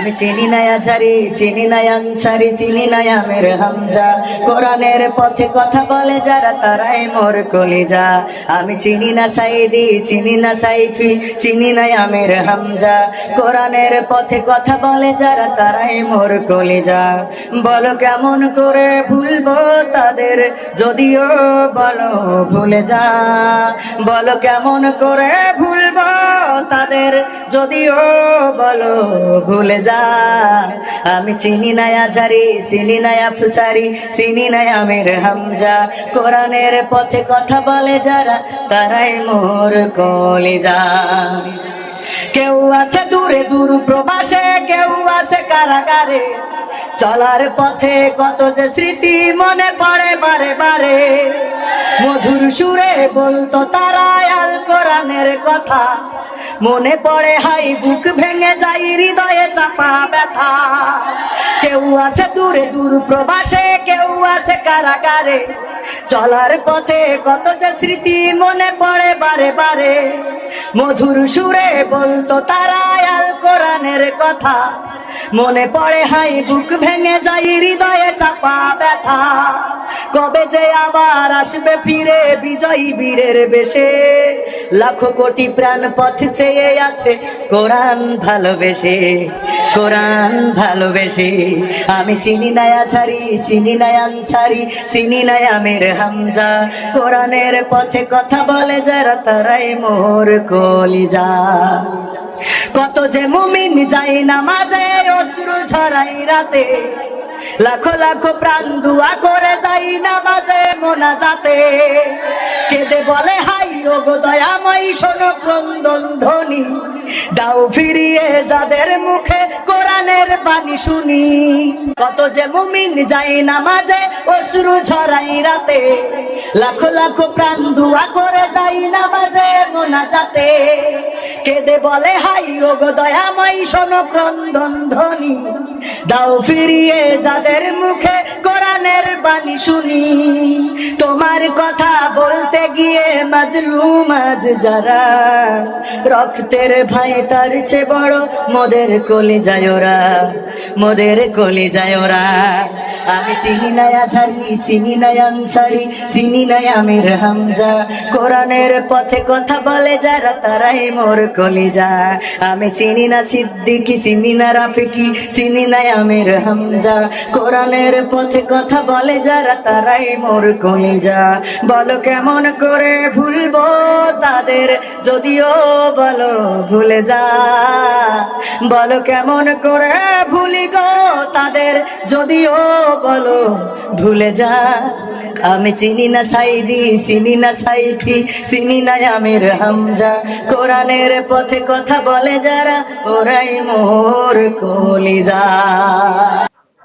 আমি চিনি নাই আচারি চিনি নাই আনসারি, চিনি নাই আমের হামজা। কোরআনের পথে কথা বলে যারা, তারাই মোর কলিজা। আমি চিনি না সাইদি, চিনি না সাইফি, চিনি নাই আমের হামজা। কোরআনের পথে কথা বলে যারা, তারাই মোর কলিজা। বলো কেমন করে ভুলবো তাদের, যদিও বলো ভুলে যা। বলো কেমন করে ভুলবো তাদের যদিও বলো ভুলে যা আমি চিনি না আজারি, চিনি না আফসারি, চিনি না আমির হামজা। কোরআনের পথে কথা বলে যারা, তারাই মোর কলিজা। কেউ আছে দূরে দূর প্রবাসে, কেউ আছে কারাগারে। চলার পথে কত যে স্মৃতি মনে পড়ে বারে বারে। মধুর সুরে বলতো তারা আল কোরআনের কথা। মনে পড়ে হাই, বুক ভেঙে যাই হৃদয়ে চাপা ব্যথা। কেউ আছে দূরে দূর প্রবাসে, কেউ আছে কারাগারে। চলার পথে কত যে স্মৃতি মনে পড়ে বারে বারে। মধুর সুরে বলতো তারা আল কোরআনের কথা। মনে পড়ে হাই, বুক ভেঙে যাই হৃদয়ে চাপা ব্যথা। কবে যে আবার আসবে ফিরে, বিজয়ী বীরের বেশে। লাখো কোটি প্রাণ পথ চেয়ে আছে। কোরআন ভালোবেসে কোরআন ভালোবেসে। আমি চিনি নাই আছারি, চিনি নাই আনসারি, চিনি নাই আমির হামজা। কোরআনের পথে কথা বলে যারা, তারাই মোর কলিজা। কত যে মুমিন যাই নামাজে অশ্রু ঝরাই রাতে, লাখো লাখো প্রাণ দুয়া করে যাই নামাজে মোনা যাতে কেঁদে বলে হাই ও দয়াময় শোনো ক্রন্দন ধ্বনি। দাও ফিরিয়ে যাদের মুখে কোরআনের বাণী শুনি। কত যে মুমিন যাই নামাজে, অশ্রু ঝরাই রাতে। লাখো লাখো প্রাণ দুয়া করে যাই নামাজে মোনা যাতে কেঁদে বলে, হাই ও গো দয়াময় শোনো ক্রন্দন ধ্বনি। দাও ফিরিয়ে যাদের মুখে কোরআনের বাণী শুনি। তোমার কথা বলতে গিয়ে মাজলুম আজ যারা। রক্তের ভাই তার চেয়ে বড়, মোদের কলি যায় ওরা, মোদের কলি যায় ওরা। আমি চিনি নাই আছারি চিনি নাই আনসারি চিনি নাই আমির হামজা। কোরআনের পথে কথা বলে যারা, তারাই মোর কলিজা। আমি চিনি না সিদ্দিকি, চিনি না রাফিকি, চিনি নাই আমির হামজা। কোরআনের পথে কথা বলে যারা, তারাই মোর কলিজা। বলো কেমন করে ভুলবো তাদের, যদিও বলো ভুলে যা। বলো কেমন করে ভুলি গো তাদের, যদিও বলো, ভুলে যা। আমি চিনি না সাইদি, চিনি না সাইফি, চিনি না আমির হামজা। কোরআনের পথে কথা বলে যারা, ওরাই মোর কলিজা।